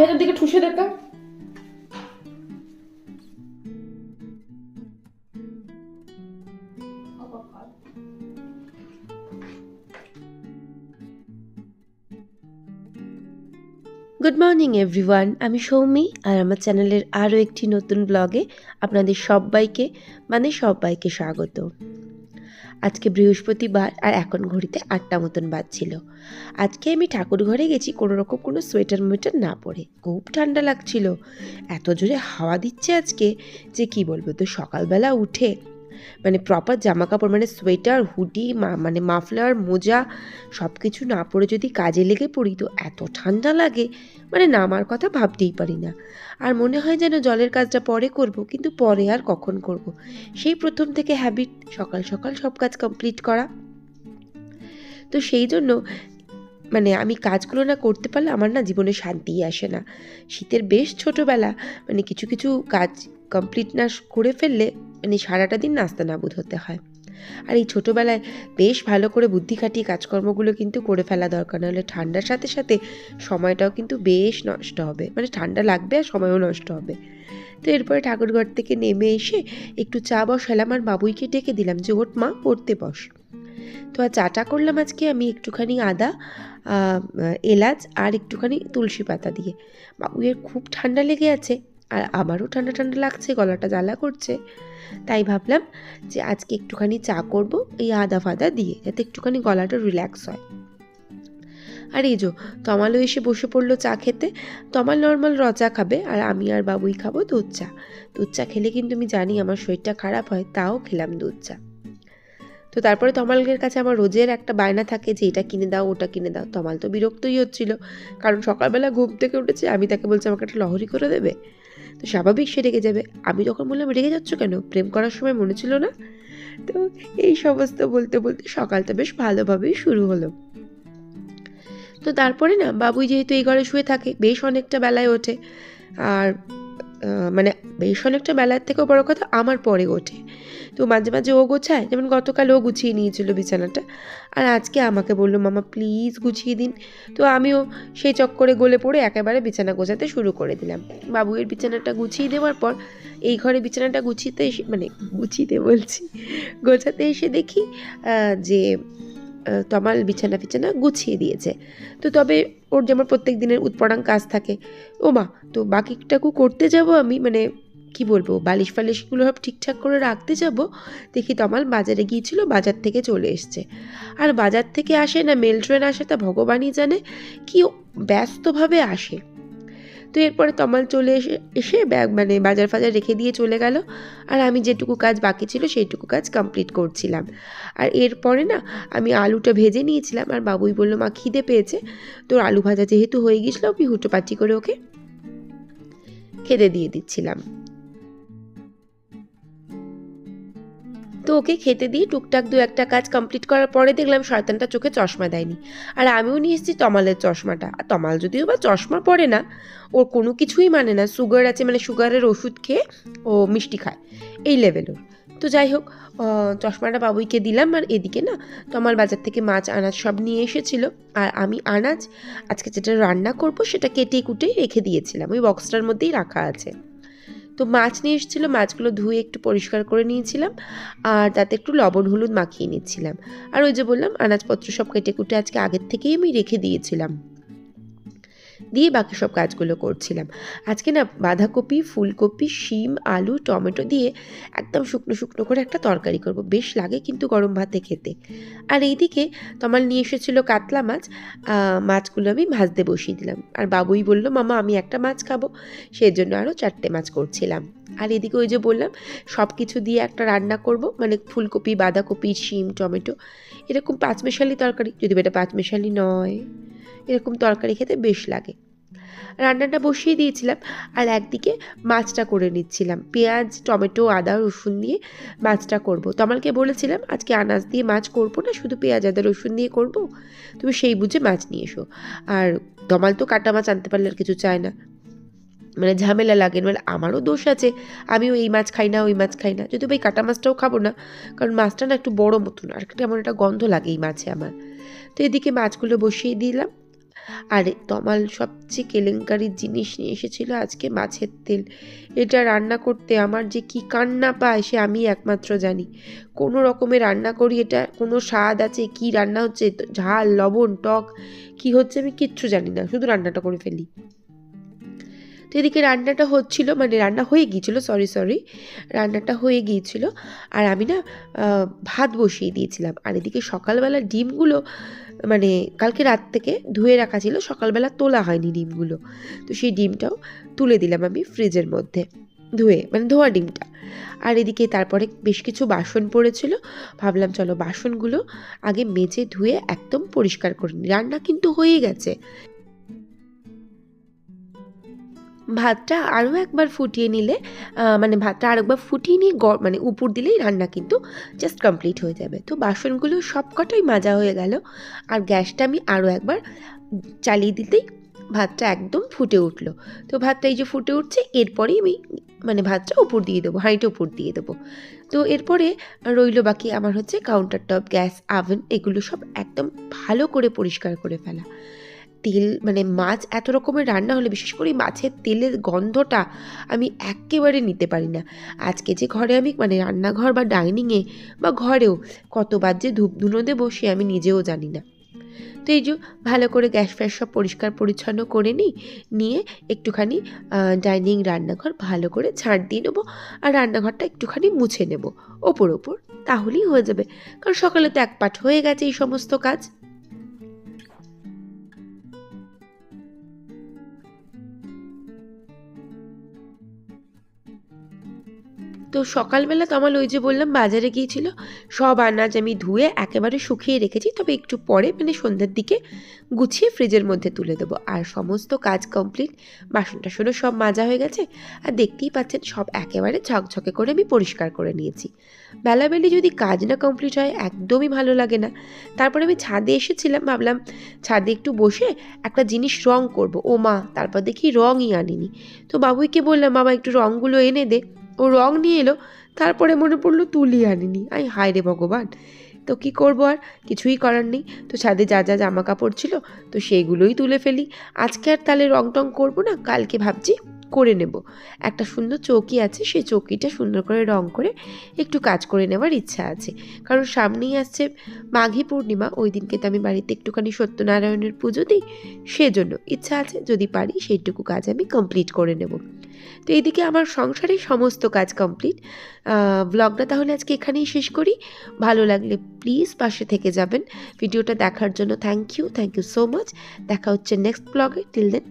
ভেতর দিকে ঠুসে দেখা। গুড মর্নিং এভরিওয়ান আমি সৌমি, আর আমার চ্যানেলের আরও একটি নতুন ব্লগে আপনাদের সবাইকে মানে সবাইকে স্বাগত। আজকে বৃহস্পতিবার আর এখন ঘড়িতে আটটা মতন বাজছিল। আজকে আমি ঠাকুর ঘরে গেছি কোনো রকম কোনো সোয়েটার মোয়েটার না পরে। খুব ঠান্ডা লাগছিল। এত জোরে হাওয়া দিচ্ছে আজকে যে কি বলব তো, সকালবেলা উঠে মানে প্রপার জামা কাপড় মানে সোয়েটার হুডি মানে মাফলার মোজা সব কিছু না পরে যদি কাজে লেগে পড়ি তো এত ঠান্ডা লাগে মানে নামার কথা ভাবতেই পারি না। আর মনে হয় যেন জলের কাজটা পরে করব, কিন্তু পরে আর কখন করব? সেই প্রথম থেকে হ্যাবিট সকাল সকাল সব কাজ কমপ্লিট করা। তো সেই জন্য মানে আমি কাজগুলো না করতে পারলে আমার না জীবনে শান্তিই আসে না। শীতের বেশ ছোটোবেলা মানে কিছু কিছু কাজ কমপ্লিট না করে ফেললে মানে সারাটা দিন নাস্তা নাবুদ হতে হয়। আর এই ছোটোবেলায় বেশ ভালো করে বুদ্ধি খাটিয়ে কাজকর্মগুলো কিন্তু করে ফেলা দরকার, নাহলে ঠান্ডার সাথে সাথে সময়টাও কিন্তু বেশ নষ্ট হবে। মানে ঠান্ডা লাগবে আর সময়ও নষ্ট হবে। তো এরপরে ঠাকুরঘর থেকে নেমে এসে একটু চা বসালাম আর বাবুইকে ডেকে দিলাম যে ওট মা, পড়তে বস। তো আর চাটা করলাম আজকে আমি একটুখানি আদা এলাচ আর একটুখানি তুলসী পাতা দিয়ে। বাবুইয়ের খুব ঠান্ডা লেগে আছে। আর আমারও ঠান্ডা ঠান্ডা লাগছে, গলাটা জ্বালা করছে। তাই ভাবলাম যে আজকে একটুখানি চা করব, এই আদা ফাদা দিয়ে, যাতে একটুখানি গলাটা রিল্যাক্স হয়। আর এই যো, তমালও এসে বসে পড়ল চা খেতে। তমাল নর্মাল র চা খাবে, আর আমি আর বাবুই খাব দুধ চা। দুধ চা খেলে কিন্তু আমি জানি আমার শরীরটা খারাপ হয়, তাও খেলাম দুধ চা। তো তারপরে তমালের কাছে আমার রোজের একটা বায়না থাকে যে, এটা কিনে দাও, ওটা কিনে দাও। তমাল তো বিরক্তই হচ্ছিল, কারণ সকালবেলা ঘুম থেকে উঠেছে, আমি তাকে বলছি, আমাকে একটা লহরি করে দেবে? স্বাভাবিক সে রেগে যাবে। আমি তখন বললাম, রেগে যাচ্ছ কেন? প্রেম করার সময় মনে ছিল না? তো এই সমস্ত বলতে বলতে সকালটা বেশ ভালোভাবেই শুরু হলো। তো তারপরে না, বাবুই যেহেতু এই ঘরে শুয়ে থাকে, বেশ অনেকটা বেলায় ওঠে। আর মানে বেশ অনেকটা বেলার থেকেও বড় কথা আমার পরে ওঠে। তো মাঝে মাঝে ও গোছায়, যেমন গতকাল ও গুছিয়ে নিয়েছিল বিছানাটা। আর আজকে আমাকে বলল, মামা প্লিজ গুছিয়ে দিন। তো আমিও সেই চক্করে গলে পড়ে একেবারে বিছানা গোছাতে শুরু করে দিলাম। বাবুয়ের বিছানাটা গুছিয়ে দেওয়ার পর এই ঘরে বিছানাটা গুছিতে এসে মানে গুছিতে বলছি, গোছাতে এসে দেখি যে তমাল বিছানা ফিছানা গুছিয়ে দিয়েছে। তো তবে ওর যেমন প্রত্যেক দিনের উৎপড়াং কাজ থাকে ও মা তো বাকিটাকু করতে যাব আমি? মানে কি বলব, বালিশ ফালিশগুলো সব ঠিকঠাক করে রাখতে যাব? দেখি তমাল বাজারে গিয়েছিল, বাজার থেকে চলে এসছে। আর বাজার থেকে আসে না, মেল ট্রেন আসে তা ভগবানই জানে, কি ব্যস্তভাবে আসে। তো এরপরে তমাল চলে এসে এসে ব্যাগ মানে বাজার ফাজার রেখে দিয়ে চলে গেল। আর আমি যেটুকু কাজ বাকি ছিল সেইটুকু কাজ কমপ্লিট করছিলাম। আর এরপরে না, আমি আলুটা ভেজে নিয়েছিলাম আর বাবুই বলল, মা, খিদে পেয়েছে। তোর আলু ভাজা যেহেতু হয়ে গেছিল আমি হুটোপাটি করে ওকে খেতে দিয়ে দিচ্ছিলাম। তো ওকে খেতে দিয়ে টুকটাক দু একটা কাজ কমপ্লিট করার পরে দেখলাম শয়তানটা চোখে চশমা দেয়নি। আর আমিও নিয়ে এসেছি তমালের চশমাটা। আর তমাল যদিও বা চশমা পড়ে না, ওর কোনো কিছুই মানে না। সুগার আছে মানে সুগারের ওষুধ খেয়ে ও মিষ্টি খায়। এই লেভেলের তো যাই হোক চশমাটা বাবুইকে দিলাম। আর এদিকে না তমাল বাজার থেকে মাছ আনাজ সব নিয়ে এসেছিল। আর আমি আনাজ, আজকে যেটা রান্না করব সেটা কেটে কুটে রেখে দিয়েছিলাম। ওই বক্সটার মধ্যেই রাখা আছে। তো মাছ নিয়ে এসেছিল, মাছগুলো ধুয়ে একটু পরিষ্কার করে নিয়েছিলাম আর তাতে একটু লবণ, হলুদ মাখিয়ে নিচ্ছিলাম। আর ওই যে বললাম, আনাজপত্র সব কেটে কুটে আজকে আগের থেকেই আমি রেখে দিয়েছিলাম। দিয়ে বাকি সব কাজগুলো করছিলাম। আজকে না বাঁধাকপি, ফুলকপি, শিম, আলু, টমেটো দিয়ে একদম শুকনো শুকনো করে একটা তরকারি করব। বেশ লাগে কিন্তু গরম ভাতে খেতে। আর এইদিকে তোমার নিয়ে এসেছিল কাতলা মাছ। মাছগুলো আমি ভাজতে বসিয়ে দিলাম। আর বাবুই বলল, মামা, আমি একটা মাছ খাব। সেই জন্য আরও চারটে মাছ করছিলাম। আর এদিকে ওই যে বললাম সব কিছু দিয়ে একটা রান্না করব মানে ফুলকপি, বাঁধাকপি, শিম, টমেটো। এরকম পাঁচমেশালি তরকারি, যদি এটা পাঁচমেশালি নয়, এরকম তরকারি খেতে বেশ লাগে। রান্নাটা বসিয়ে দিয়েছিলাম, আর একদিকে মাছটা করে নিচ্ছিলাম। পেঁয়াজ, টমেটো, আদা, রসুন দিয়ে মাছটা করব। তমালকে বলেছিলাম, আজকে আনাজ দিয়ে মাছ করব না, শুধু পেঁয়াজ, আদা, রসুন দিয়ে করব। তুমি সেই বুঝে মাছ নিয়ে এসো। আর দমাল তো কাটা মাছ আনতে পারলে আর কিছু চায় না। মানে ঝামেলা লাগে। মানে আমারও দোষ আছে, আমিও এই মাছ খাই না, ওই মাছ খাই না। যদি ভাই কাটা মাছটাও খাব না, কারণ মাছটা না একটু বড় মতন, আর কেমন একটা গন্ধ লাগে এই মাছে আমার। তো এদিকে মাছগুলো বসিয়ে দিলাম। আর তমাল সবচেয়ে কেলেঙ্কারির জিনিস নিয়ে এসেছিল আজকে মাছের তেল। এটা রান্না করতে আমার যে কি কান্না পায় সে আমি একমাত্র জানি। কোনো রকমে রান্না করি, এটা কোনো স্বাদ আছে, কি রান্না হচ্ছে, ঝাল, লবণ, টক, কি হচ্ছে আমি কিচ্ছু জানি না, শুধু রান্নাটা করে ফেলি। এদিকে রান্নাটা হচ্ছিল মানে রান্না হয়ে গিয়েছিল সরি সরি রান্নাটা হয়ে গিয়েছিল, আর আমি না ভাত বসিয়ে দিয়েছিলাম। আর এদিকে সকালবেলা ডিমগুলো মানে কালকে রাত থেকে ধুয়ে রাখা ছিল, সকালবেলা তোলা হয়নি ডিমগুলো। তো সেই ডিমটাও তুলে দিলাম আমি ফ্রিজের মধ্যে ধুয়ে মানে ধোয়া ডিমটা। আর এদিকে তারপরে বেশ কিছু বাসন পড়েছিল, ভাবলাম চলো বাসনগুলো আগে মেজে ধুয়ে একদম পরিষ্কার করে নিই রান্না কিন্তু হয়ে গেছে। ভাতটা আরও একবার ফুটিয়ে নিলে মানে ভাতটা আরেকবার ফুটিয়ে নিয়ে গ- মানে উপর দিলেই রান্না কিন্তু জাস্ট কমপ্লিট হয়ে যাবে। তো বাসনগুলো সবকটাই মাজা হয়ে গেল। আর গ্যাসটা আমি আরও একবার চালিয়ে দিতেই ভাতটা একদম ফুটে উঠল। তো ভাতটা এই যে ফুটে উঠছে, এরপরেই আমি মানে ভাতটা উপর দিয়ে দেবো, হাঁড়িটা উপর দিয়ে দেবো। তো এরপরে রইল বাকি আমার হচ্ছে কাউন্টার টপ গ্যাস আভেন এগুলো সব একদম ভালো করে পরিষ্কার করে ফেলা। তেল মানে মাছ এত রকমের রান্না হলে, বিশেষ করে মাছের তেলের গন্ধটা আমি একেবারে নিতে পারি না। আজকে যে ঘরে আমি মানে রান্নাঘর বা ডাইনিংয়ে বা ঘরেও কতবার যে ধূপ ধুনো দেবো, সে আমি নিজেও জানি না। তো এই যে ভালো করে গ্যাস ফ্যাস সব পরিষ্কার পরিচ্ছন্ন করে নিই, নিয়ে একটুখানি ডাইনিং রান্নাঘর ভালো করে ঝাড় দিয়ে নেব আর রান্নাঘরটা একটুখানি মুছে নেব, ওপর ওপর, তাহলেই হয়ে যাবে। কারণ সকালে তো এক পাঠ হয়ে গেছে এই সমস্ত কাজ। তো সকালবেলা তো আমার ওই যে বললাম, বাজারে গিয়েছিল, সব আনাজ আমি ধুয়ে একেবারে শুকিয়ে রেখেছি, তবে একটু পরে মানে সন্ধ্যার দিকে গুছিয়ে ফ্রিজের মধ্যে তুলে দেবো। আর সমস্ত কাজ কমপ্লিট বাসন টাসনও সব মাজা হয়ে গেছে, আর দেখতেই পাচ্ছেন সব একেবারে ঝকঝকে করে আমি পরিষ্কার করে নিয়েছি। বেলাবেলি যদি কাজ না কমপ্লিট হয়, একদমই ভালো লাগে না। তারপরে আমি ছাদে এসেছিলাম, ভাবলাম ছাদে একটু বসে একটা জিনিস রং করব। ও মা তারপর দেখি রঙই আনিনি। তো বাবুইকে বললাম, বাবা, একটু রঙগুলো এনে দে। ও রং নিয়ে এলো, তারপরে মনে পড়ল তুলি আনিনি। আই হায় রে ভগবান। তো কি করব আর? কিছুই করার নেই। তো ছাদে যা যা জামা কাপড় ছিল, তো সেইগুলোই তুলে ফেলি। আজকে আর তাহলে রং টং করব না? কালকে ভাবছি করে নেব। একটা সুন্দর চৌকি আছে, সেই চৌকিটা সুন্দর করে রং করে একটু কাজ করে নেওয়ার ইচ্ছা আছে। কারণ সামনেই আসছে মাঘী পূর্ণিমা, ওই দিনকে তো আমি বাড়িতে একটুখানি সত্যনারায়ণের পুজো দিই, সেজন্য ইচ্ছা আছে, যদি পারি সেইটুকু কাজ আমি কমপ্লিট করে নেব। তো এইদিকে আমার সংসারের সমস্ত কাজ কমপ্লিট ব্লগটা তাহলে আজকে এখানেই শেষ করি। ভালো লাগলে প্লিজ পাশে থেকে যাবেন। ভিডিওটা দেখার জন্য thank you thank you so much দেখা হচ্ছে নেক্সট ব্লগে টিল দেন